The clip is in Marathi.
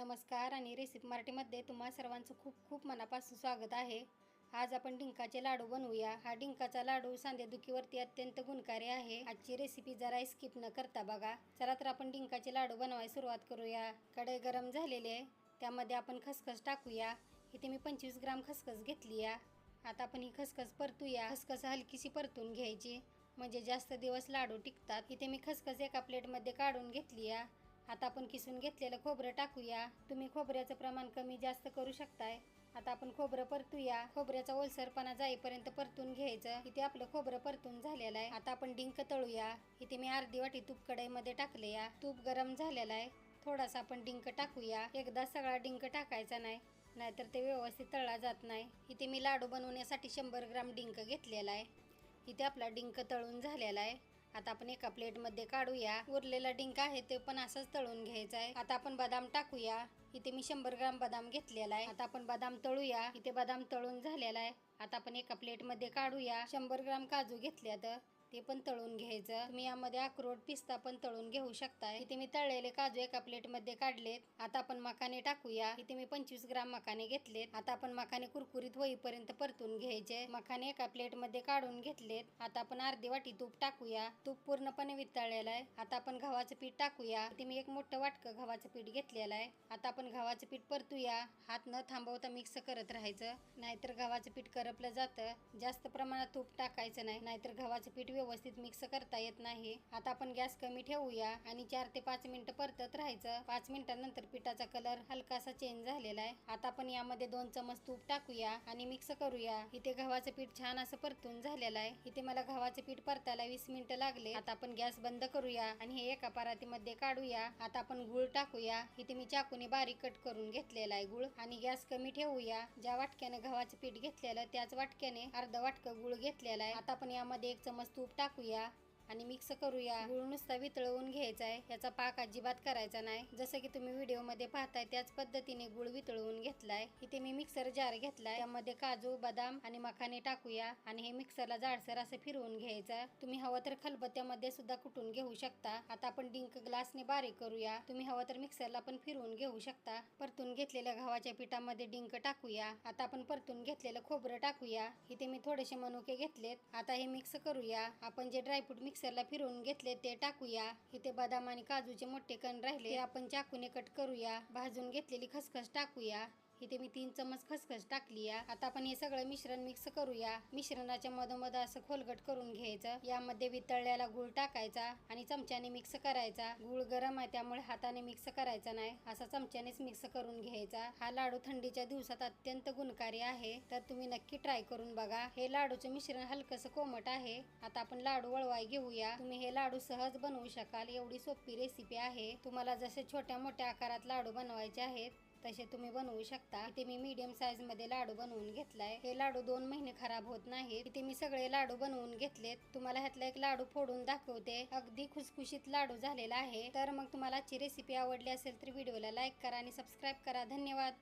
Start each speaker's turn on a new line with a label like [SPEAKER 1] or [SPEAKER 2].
[SPEAKER 1] नमस्कार आणि रेसिपी मराठीमध्ये तुम्हा सर्वांचं खूप खूप मनापासून स्वागत आहे. आज आपण डिंकाचे लाडू बनवूया. हा डिंकाचा लाडू सांधेदुखीवरती अत्यंत गुणकारी आहे. आजची रेसिपी जरा स्किप न करता बघा. चला तर आपण डिंकाचे लाडू बनवायला सुरुवात करूया. कढई गरम झालेले आहे. त्यामध्ये आपण खसखस टाकूया. इथे मी पंचवीस ग्राम खसखस घेतली या आता आपण ही खसखस परतूया. खसखस हलकीशी परतून घ्यायची. म्हणजे जास्त दिवस लाडू टिकतात. इथे मी खसखस एका प्लेटमध्ये काढून घेतली या आता आपण किसून घेतलेलं खोबरं टाकूया. तुम्ही खोबऱ्याचं प्रमाण कमी जास्त करू शकताय. आता आपण खोबरं परतूया. खोबऱ्याचा ओलसरपणा जाईपर्यंत परतून घ्यायचं. इथे आपलं खोबरं परतून झालेलं आहे. आता आपण डिंक तळूया. इथे मी अर्धी वाटी तूप कढईमध्ये टाकले या तूप गरम झालेलं आहे. थोडासा आपण डिंक टाकूया. एकदा सगळा डिंक टाकायचा नाही. नाहीतर ते व्यवस्थित तळला जात नाही. इथे मी लाडू बनवण्यासाठी शंभर ग्राम डिंक घेतलेला आहे. इथे आपला डिंक तळून झालेला आहे. आता आपण एका प्लेटमध्ये काढूया. उरलेला डिंक आहे ते पण असंच तळून घ्यायचं आहे. आता आपण बदाम टाकूया. इथे मी शंभर ग्राम बदाम घेतलेला आहे. आता आपण बदाम तळूया. इथे बदाम तळून झालेला आहे. आता आपण एका प्लेटमध्ये काढूया. शंभर ग्राम काजू घेतल्यात. ते पण तळून घ्यायचं. तुम्ही यामध्ये अक्रोड पिस्ता पण तळून घेऊ शकता इथे मी तळलेले काजू एका प्लेटमध्ये काढलेत. आता आपण मकाने टाकूया. इथे मी पंचवीस ग्राम मकाने घेतलेत. आता आपण मकाने कुरकुरीत होईपर्यंत परतून घ्यायचे. मकाने एका प्लेटमध्ये काढून घेतलेत. आता आपण अर्धी वाटी तूप टाकूया. तूप पूर्णपणे वितळलेलं आहे. आता आपण गव्हाचं पीठ टाकूया. इथे मी एक मोठं वाटकं गव्हाचं पीठ घेतलेलं आहे. आता आपण गव्हाचं पीठ परतूया. हात न थांबवता मिक्स करत राहायचं. नाहीतर गव्हाचं पीठ करपलं जातं. जास्त प्रमाणात तूप टाकायचं नाही. नाहीतर गव्हाचं पीठ व्यवस्थित मिक्स करता येत नाही. आता आपण गॅस कमी ठेवूया आणि चार ते पाच मिनिटं परतत राहायचं. पाच मिनिटांनंतर पिठाचा कलर हलकासा चेंज झालेला आहे. आता आपण यामध्ये दोन चमच तूप टाकूया आणि मिक्स करूया. इथे गव्हाचं पीठ छान असं परतून झालेलं आहे. इथे मला गव्हाचं पीठ परतायला वीस मिनिटं लागले. आता आपण गॅस बंद करूया आणि हे एका परातीमध्ये काढूया. आता आपण गुळ टाकूया. इथे मी चाकूने बारीक कट करून घेतलेला आहे गुळ. आणि गॅस कमी ठेवूया. ज्या वाटक्याने गव्हाचं पीठ घेतलेलं त्याच वाटक्याने अर्ध वाटकं गुळ घेतलेला आहे. आता आपण यामध्ये एक चमच तूप टाकूया आणि मिक्स करूया. गुळ नुसता वितळवून घ्यायचा आहे याचा पाक अजिबात करायचा नाही. जसं की तुम्ही व्हिडिओमध्ये पाहताय त्याच पद्धतीने गुळ वितळवून घेतलाय. इथे मी मिक्सर जार घेतलाय. त्यामध्ये काजू बदाम आणि मखाने टाकूया आणि हे मिक्सरला जाडसर असं फिरवून घ्यायचं. तुम्ही हवं तर खलबत्त्यामध्ये सुद्धा कुटून घेऊ शकता. आता आपण डिंक ग्लासने बारीक करूया. तुम्ही हवं तर मिक्सरला पण फिरवून घेऊ शकता. परतून घेतलेल्या गव्हाच्या पिठामध्ये डिंक टाकूया. आता आपण परतून घेतलेलं खोबरं टाकूया. इथे मी थोडेसे मनुके घेतलेत. आता हे मिक्स करूया. आपण जे ड्रायफ्रूट मिक्स मिक्सरला फिरवून घेतले ते टाकूया. इथे बदाम आणि काजूचे मोठे कण राहिले आपण चाकूने कट करूया. भाजून घेतलेली खसखस टाकूया. इथे मी तीन चमच खसखस टाकली या आता आपण हे सगळं मिश्रण मिक्स करूया. मिश्रणाच्या मधोमध असं खोलगट करून घ्यायचं. यामध्ये वितळलेला गुळ टाकायचा आणि चमच्याने मिक्स करायचा. गुळ गरम आहे त्यामुळे हाताने मिक्स करायचा नाही. असा चमच्यानेच मिक्स करून घ्यायचा. हा लाडू थंडीच्या दिवसात अत्यंत गुणकारी आहे. तर तुम्ही नक्की ट्राय करून बघा. हे लाडूचं मिश्रण हलकस कोमट आहे. आता आपण लाडू वळवाय घेऊया. तुम्ही हे लाडू सहज बनवू शकाल. एवढी सोपी रेसिपी आहे. तुम्हाला जसे छोट्या मोठ्या आकारात लाडू बनवायचे आहेत तसे तुम्ही बनवू शकता. इथे मी मीडियम साईजमध्ये लाडू बनवून घेतलाय. हे लाडू दोन महिने खराब होत नाहीत. इथे मी सगळे लाडू बनवून घेतलेत. तुम्हाला ह्यातला एक लाडू फोडून दाखवते. अगदी खुसखुशीत लाडू झालेला आहे. तर मग तुम्हाला आजची रेसिपी आवडली असेल तर व्हिडिओला लाईक करा आणि सबस्क्राईब करा. धन्यवाद.